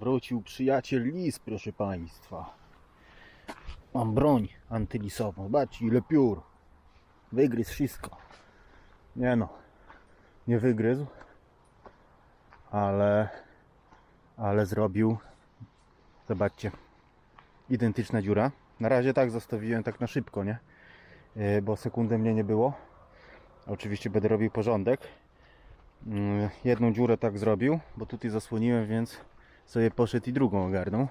Wrócił przyjaciel lis, proszę państwa. Mam broń antylisową. Zobaczcie ile piór. Wygryzł wszystko. Nie no. Nie wygryzł. Ale... Ale zrobił... Zobaczcie. Identyczna dziura. Na razie tak zostawiłem tak na szybko, nie? Yy, Bo sekundę mnie nie było. Oczywiście będę robił porządek. Mm, Jedną dziurę tak zrobił, bo tutaj zasłoniłem, więc sobie poszedł i drugą ogarnął.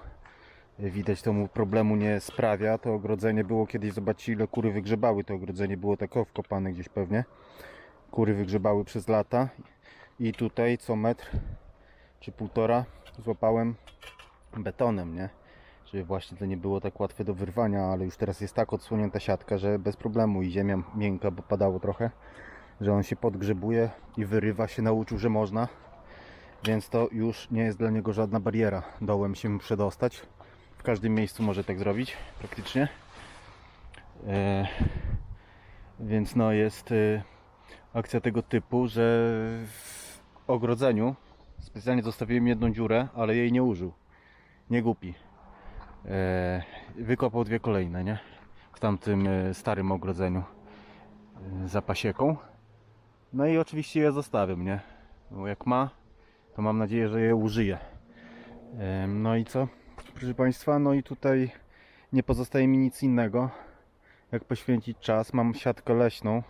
Widać to mu problemu nie sprawia. To ogrodzenie było kiedyś, zobaczcie ile kury wygrzebały. To ogrodzenie było tak wkopane gdzieś pewnie. Kury wygrzebały przez lata. I tutaj co metr czy półtora złapałem betonem, nie? Żeby właśnie to nie było tak łatwe do wyrwania, ale już teraz jest tak odsłonięta siatka, że bez problemu i ziemia miękka, bo padało trochę, że on się podgrzebuje i wyrywa się, nauczył, że można. Więc to już nie jest dla niego żadna bariera. Dołem się przedostać. W każdym miejscu może tak zrobić, praktycznie. E, więc no jest e, akcja tego typu, że w ogrodzeniu specjalnie zostawiłem jedną dziurę, ale jej nie użył. Nie głupi. E, wykopał dwie kolejne, nie? W tamtym e, starym ogrodzeniu e, za pasieką. No i oczywiście je zostawiam, nie? Bo jak ma, to mam nadzieję, że je użyje. E, no i co? Proszę Państwa, no i tutaj nie pozostaje mi nic innego, jak poświęcić czas. Mam siatkę leśną,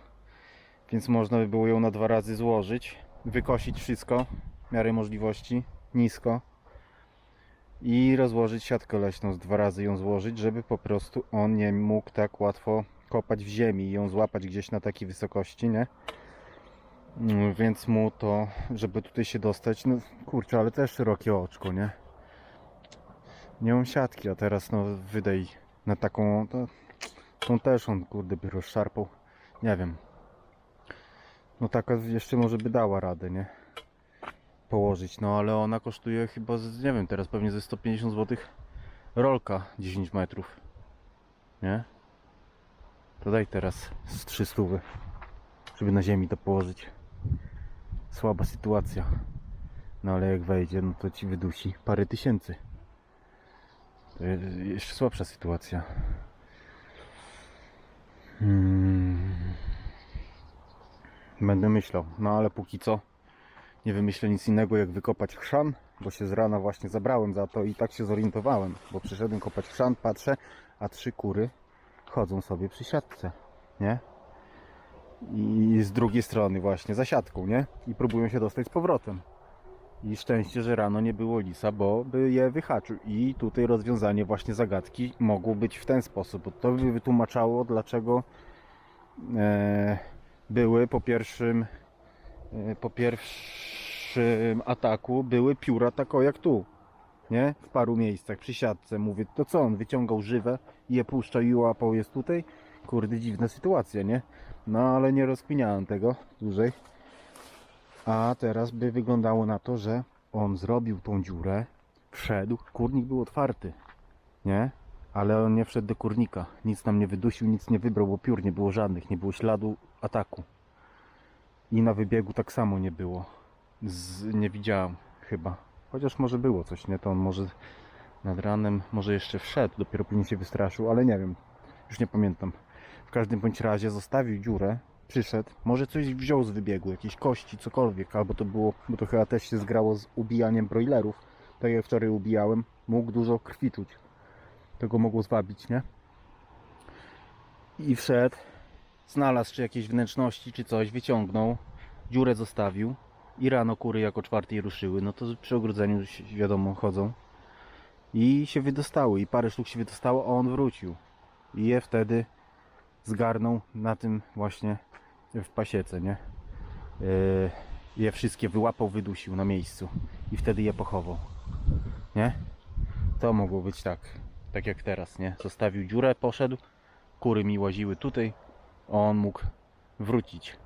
więc można by było ją na dwa razy złożyć, wykosić wszystko w miarę możliwości, nisko i rozłożyć siatkę leśną, z dwa razy ją złożyć, żeby po prostu on nie mógł tak łatwo kopać w ziemi i ją złapać gdzieś na takiej wysokości, nie? Więc mu to, żeby tutaj się dostać, no kurczę, ale też szerokie oczko, nie? Nie mam siatki, a teraz no wydaj na taką, to, tą też on kurde by rozszarpał, nie wiem. No taka jeszcze może by dała radę, nie? położyć, no ale ona kosztuje chyba, z, nie wiem, teraz pewnie ze 150 zł rolka 10 metrów, nie? To daj teraz z 300, żeby na ziemi to położyć. Słaba sytuacja, no ale jak wejdzie, no to ci wydusi parę tysięcy. To jeszcze słabsza sytuacja. Hmm. Będę myślał, no ale póki co nie wymyślę nic innego jak wykopać chrzan, bo się z rana właśnie zabrałem za to i tak się zorientowałem, bo przyszedłem kopać chrzan, patrzę, a trzy kury chodzą sobie przy siatce, nie? I z drugiej strony właśnie za siatką, nie? I próbują się dostać z powrotem. I szczęście, że rano nie było lisa, bo by je wyhaczył. I tutaj rozwiązanie właśnie zagadki mogło być w ten sposób, bo to by wytłumaczało, dlaczego e, były po pierwszym e, po pierwszym ataku były pióra tak o jak tu. Nie? W paru miejscach przy siatce. Mówię, to co on wyciągał żywe i je puszczał i łapał jest tutaj? Kurde, dziwna sytuacja, nie? No ale nie rozkminiałem tego dłużej. A teraz by wyglądało na to, że on zrobił tą dziurę, wszedł, kurnik był otwarty, nie? Ale on nie wszedł do kurnika. Nic nam nie wydusił, nic nie wybrał, bo piór nie było żadnych, nie było śladu ataku. I na wybiegu tak samo nie było. Z, nie widziałem chyba. Chociaż może było coś, nie? To on może nad ranem, może jeszcze wszedł, dopiero później się wystraszył, ale nie wiem. Już nie pamiętam. W każdym bądź razie zostawił dziurę, przyszedł, może coś wziął z wybiegu, jakieś kości, cokolwiek, albo to było, bo to chyba też się zgrało z ubijaniem broilerów. Tak jak wczoraj ubijałem, mógł dużo krwi czuć. To go mogło zwabić, nie? I wszedł, znalazł czy jakieś wnętrzności, czy coś, wyciągnął, dziurę zostawił i rano kury jako czwartej ruszyły, no to przy ogrodzeniu wiadomo chodzą i się wydostały i parę sztuk się wydostało, a on wrócił i je wtedy zgarnął na tym właśnie w pasiece, nie? Yy, je wszystkie wyłapał, wydusił na miejscu i wtedy je pochował, nie? To mogło być tak, tak jak teraz, nie? Zostawił dziurę, poszedł, kury mi łaziły tutaj, on mógł wrócić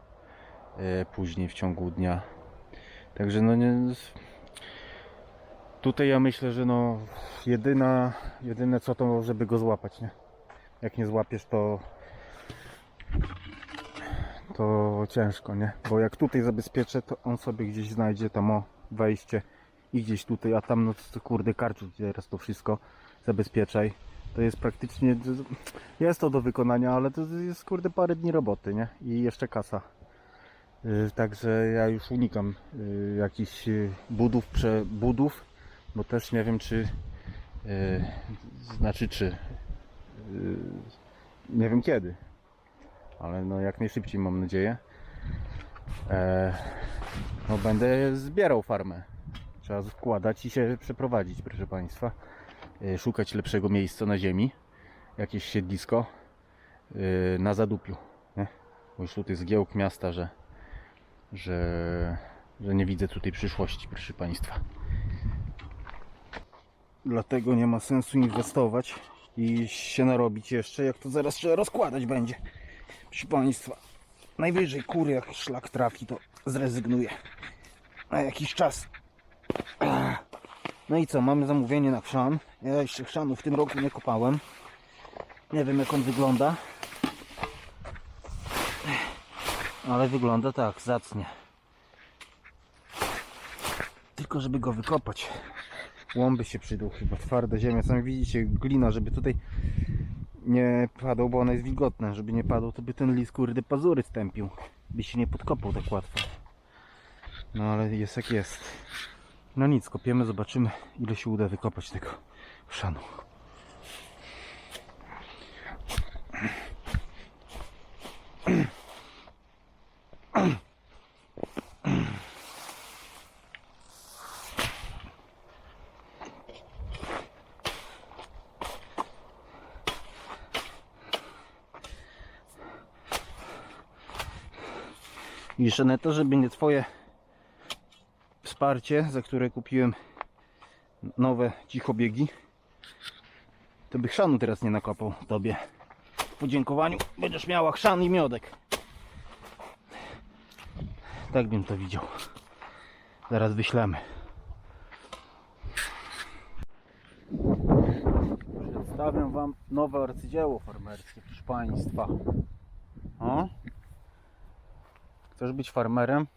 e, później w ciągu dnia. Także no nie. Tutaj ja myślę, że no jedyna, jedyne co to, żeby go złapać, nie? Jak nie złapiesz to to ciężko, nie? Bo jak tutaj zabezpieczę, to on sobie gdzieś znajdzie tam o wejście i gdzieś tutaj, a tam no to kurde karczu teraz to wszystko zabezpieczaj. To jest praktycznie, jest to do wykonania, ale to jest kurde parę dni roboty, nie? I jeszcze kasa. Y, Także ja już unikam y, jakichś y, budów, przebudów, bo też nie wiem czy, znaczy czy, nie wiem kiedy, ale no jak najszybciej mam nadzieję. E, no będę zbierał farmę. Trzeba wkładać i się przeprowadzić, proszę Państwa. E, Szukać lepszego miejsca na ziemi. Jakieś siedlisko e, na zadupiu. Nie? Bo już tutaj zgiełk miasta, że, że, że nie widzę tutaj przyszłości, proszę Państwa. Dlatego nie ma sensu inwestować i się narobić jeszcze, jak to zaraz trzeba rozkładać będzie. Proszę Państwa, najwyżej kury jak szlak trafi, to zrezygnuję na jakiś czas. No i co, mamy zamówienie na chrzan. Ja jeszcze chrzanu w tym roku nie kopałem. Nie wiem jak on wygląda. Ale wygląda tak, zacnie. Tylko żeby go wykopać. Łąby się przydał chyba, twarda ziemia. Sami widzicie, glina, żeby tutaj nie padał, bo ona jest wilgotna. Żeby nie padł, to by ten lis kurde pazury stępił. By się nie podkopał tak łatwo. No ale jest jak jest. No nic, kopiemy, zobaczymy ile się uda wykopać tego szanu. I Szaneto, żeby nie twoje wsparcie, za które kupiłem nowe cichobiegi, to by chrzanu teraz nie nakopał tobie. W podziękowaniu będziesz miała chrzan i miodek. Tak bym to widział. Zaraz wyślemy. Przedstawiam Wam nowe arcydzieło farmerskie, proszę Państwa. O. Chcesz być farmerem?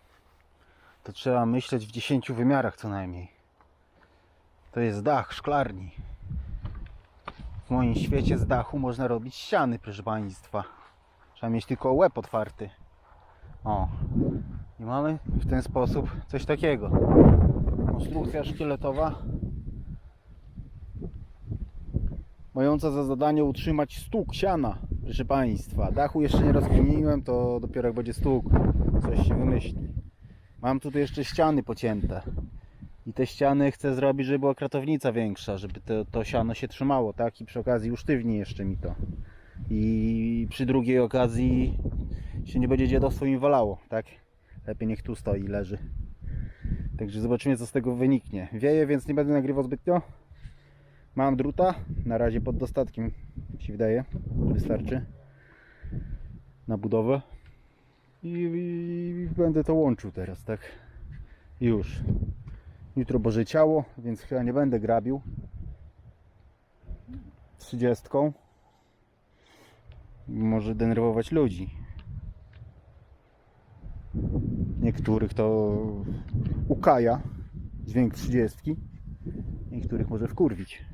to trzeba myśleć w 10 wymiarach co najmniej. To jest dach szklarni. W moim świecie z dachu można robić ściany, proszę Państwa. Trzeba mieć tylko łeb otwarty. O. I mamy w ten sposób coś takiego. Konstrukcja szkieletowa. Mająca za zadanie utrzymać stuk siana, proszę Państwa. Dachu jeszcze nie rozkminiłem, to dopiero jak będzie stuk. Coś się wymyśli. Mam tutaj jeszcze ściany pocięte. I te ściany chcę zrobić, żeby była kratownica większa, żeby to, to siano się trzymało, tak? I przy okazji usztywni jeszcze mi to. I przy drugiej okazji się nie będzie dziadostwo mi walało, tak? Lepiej niech tu stoi, leży. Także zobaczymy co z tego wyniknie. Wieje, więc nie będę nagrywał zbytnio. Mam druta, na razie pod dostatkiem się wydaje, wystarczy na budowę. I, i będę to łączył teraz, tak? Już. Jutro Boże Ciało, więc chyba nie będę grabił. 30. Może denerwować ludzi. Niektórych to ukaja dźwięk 30. Niektórych może wkurwić.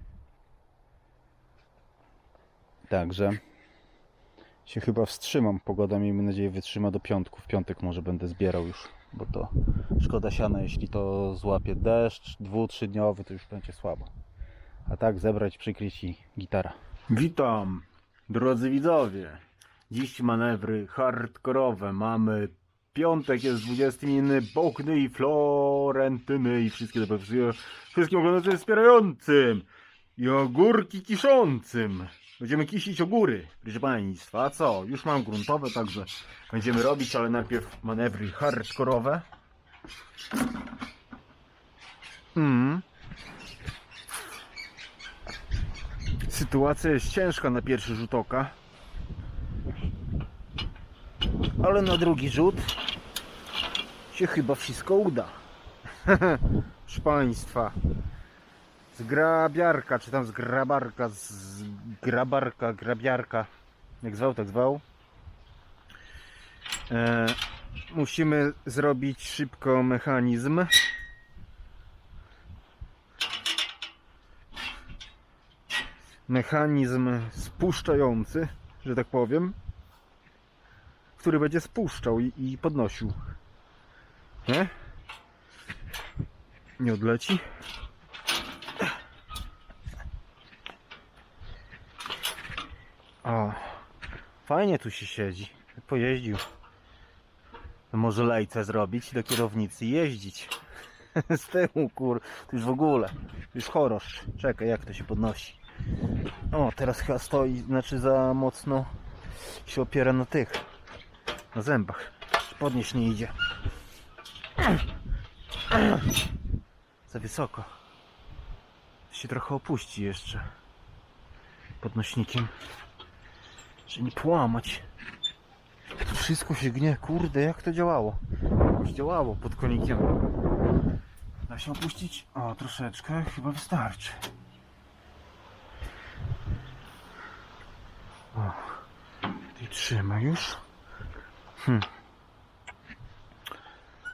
Także się chyba wstrzymam. Pogoda miejmy nadzieję wytrzyma do piątku. W piątek może będę zbierał już, bo to szkoda siana. Jeśli to złapie deszcz dwu, trzydniowy, to już będzie słabo. A tak zebrać, przykryć i gitara. Witam, drodzy widzowie. Dziś manewry hardkorowe. Mamy piątek, jest 20 inny Bogny i Florentyny i wszystkie dobre wszystkim oglądaczom wspierającym i ogórki kiszącym. Będziemy kisić ogóry, proszę Państwa. A co? Już mam gruntowe, także będziemy robić, ale najpierw manewry hardkorowe. Mm. Sytuacja jest ciężka na pierwszy rzut oka. Ale na drugi rzut się chyba wszystko uda. Proszę Państwa. Z grabiarka, czy tam z grabarka, z grabarka, grabiarka, jak zwał, tak zwał. E, musimy zrobić szybko mechanizm. Mechanizm spuszczający, że tak powiem, który będzie spuszczał i, i podnosił. Nie? Nie odleci. O, fajnie tu się siedzi. Pojeździł. Może lejce zrobić do kierownicy i jeździć. Z tyłu, kur. To już w ogóle. Już chorosz. Czekaj, jak to się podnosi. O, teraz chyba stoi, znaczy za mocno się opiera na tych. Na zębach. Podnieść nie idzie. Za wysoko. Się trochę opuści jeszcze. Podnośnikiem. Żeby nie połamać. To wszystko się gnie. Kurde, jak to działało? Jakoś działało pod konikiem. Da się opuścić? O, troszeczkę. Chyba wystarczy. O, i trzyma już. Hm.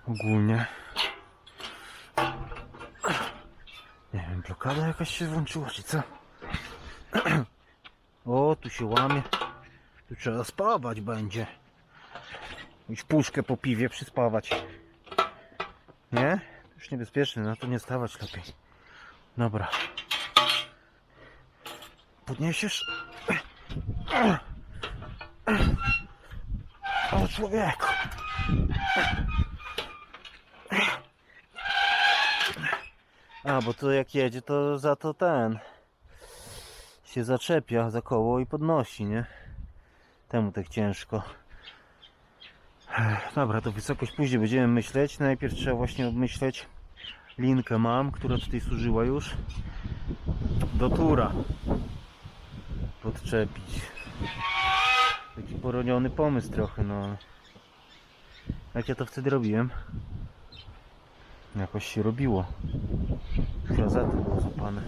Ogólnie. Nie wiem, blokada jakaś się włączyła, czy co? O, tu się łamie. Tu trzeba spawać będzie. Już puszkę po piwie przyspawać. Nie? Już niebezpieczne, na to nie stawać lepiej. Dobra. Podniesiesz? O człowieku! A, bo to jak jedzie, to za to ten się zaczepia za koło i podnosi, nie? Temu tak ciężko. Dobra, to wysokość później będziemy myśleć. Najpierw trzeba właśnie obmyśleć linkę mam, która tutaj służyła już do tura podczepić. Taki poroniony pomysł trochę, no. Jak ja to wtedy robiłem? Jakoś się robiło. Chyba za to było zapane.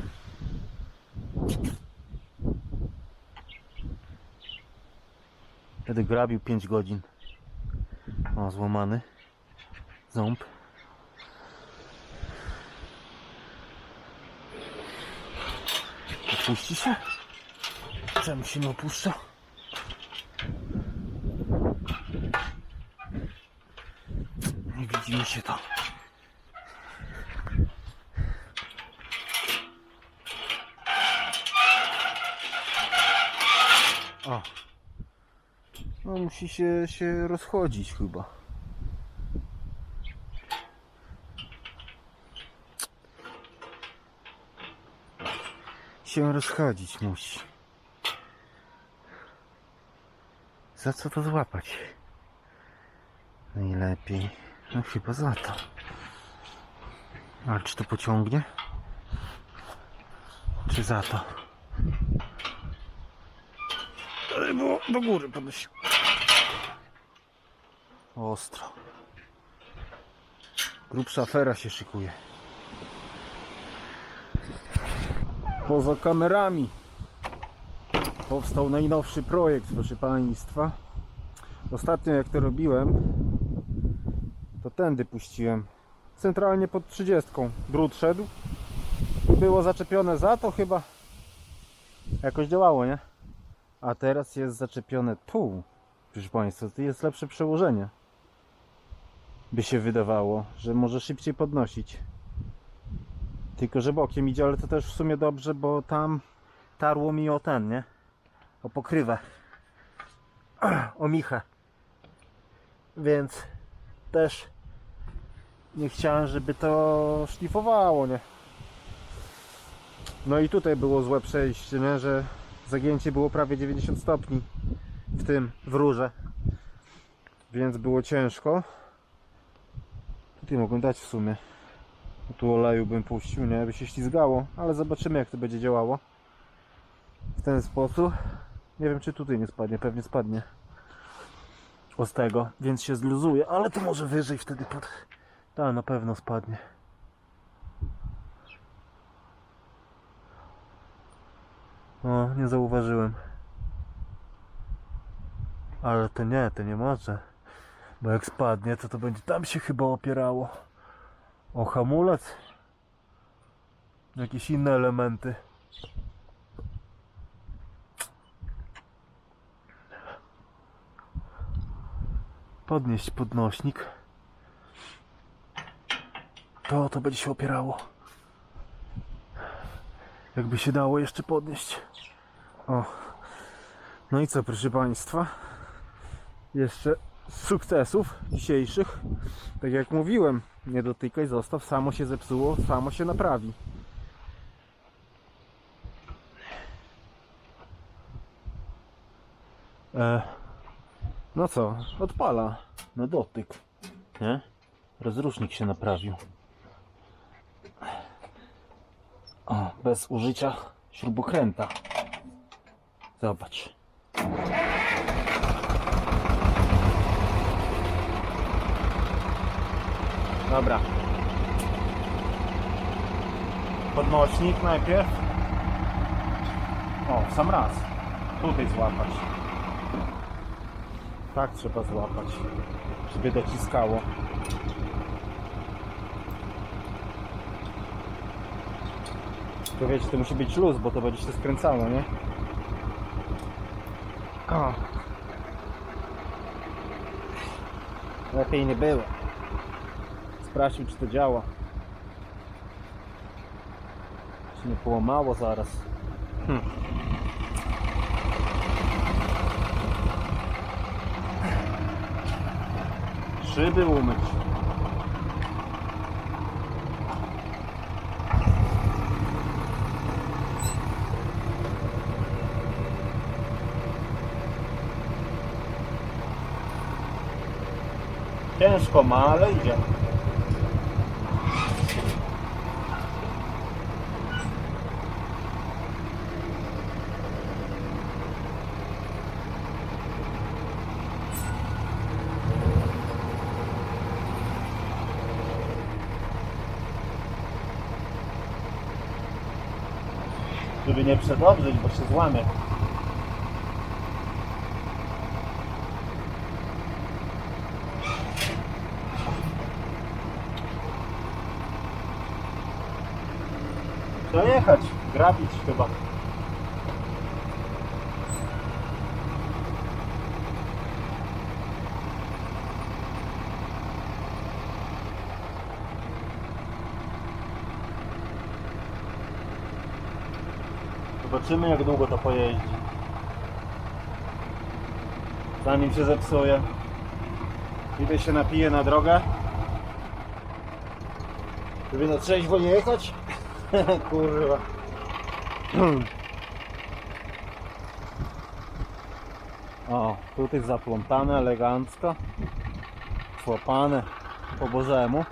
Wtedy grabił 5 godzin. O, złamany. Ząb. Opuści się? Czemu się nie opuszcza? Nie widzi mi się to. Musi się, się rozchodzić chyba. Się rozchodzić musi. Za co to złapać? Najlepiej. No chyba za to. Ale czy to pociągnie? Czy za to? Ale było do góry podnosił. Ostro. Grubsza afera się szykuje. Poza kamerami powstał najnowszy projekt, proszę Państwa. Ostatnio jak to robiłem, to tędy puściłem. Centralnie pod 30. Drut szedł. Było zaczepione za to chyba. Jakoś działało, nie? A teraz jest zaczepione tu. Proszę Państwa, to jest lepsze przełożenie. By się wydawało, że może szybciej podnosić. Tylko, że bokiem idzie, ale to też w sumie dobrze, bo tam tarło mi o ten, nie? O pokrywę. O michę. Więc też nie chciałem, żeby to szlifowało, nie? No i tutaj było złe przejście, nie? Że zagięcie było prawie 90 stopni w tym, w rurze. Więc było ciężko. Tutaj mogłem dać w sumie. Tu oleju bym puścił, nie? By się ślizgało, ale zobaczymy jak to będzie działało. W ten sposób. Nie wiem czy tutaj nie spadnie, pewnie spadnie. Z tego, więc się zluzuje, ale to może wyżej wtedy pod... Tak, na pewno spadnie. O, nie zauważyłem. Ale to nie, to nie może. Bo jak spadnie, to to będzie tam się chyba opierało. O hamulec. Jakieś inne elementy. Podnieść podnośnik. To to będzie się opierało. Jakby się dało jeszcze podnieść. O. No i co, proszę Państwa? Jeszcze sukcesów dzisiejszych. Tak jak mówiłem, nie dotykaj, zostaw. Samo się zepsuło, samo się naprawi. E, no co, odpala na dotyk. Nie? Rozrusznik się naprawił. O, bez użycia śrubokręta. Zobacz. Dobra. Podnośnik najpierw. O, w sam raz. Tutaj złapać. Tak trzeba złapać, żeby dociskało. Tylko wiecie, to musi być luz, bo to będzie się skręcało, nie? O. Lepiej nie było. Sprawdźmy, czy to działa. Czy nie połamało zaraz. Hm. Szyby umyć. Ciężko ma, ale idzie. Żeby nie bo się złamie. Trzeba jechać, grabić chyba. Zobaczymy jak długo to pojeździ. Zanim się zepsuje. Idę się napiję na drogę. Żeby na trzeźwo nie jechać? Kurwa. O, tutaj zaplątane elegancko. Złapane po bożemu.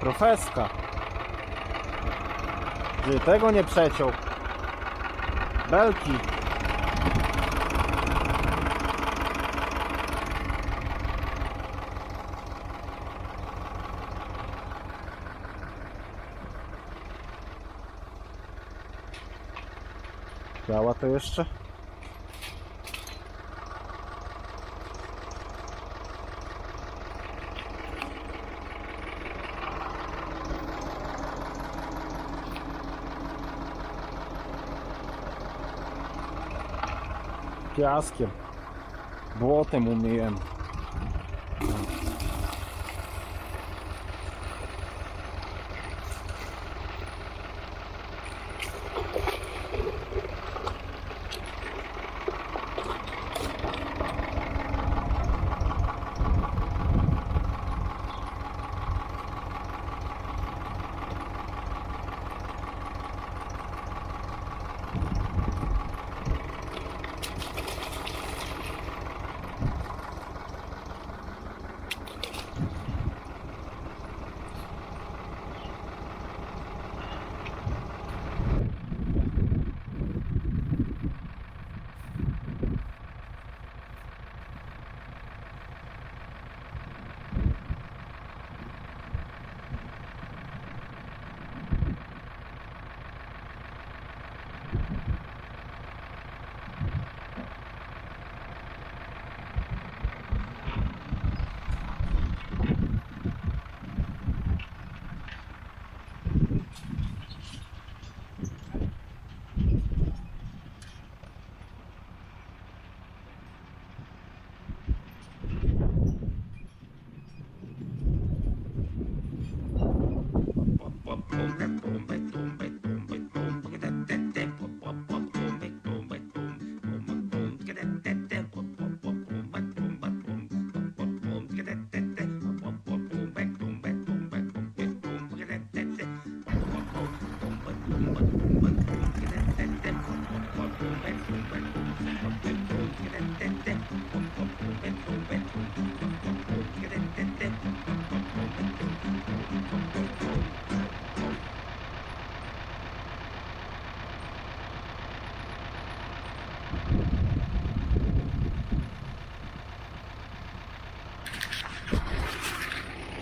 Profeska. Że tego nie przeciął. Belki. Działa to jeszcze? piaskiem, błotem umyjemy.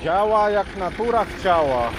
Działa jak natura chciała.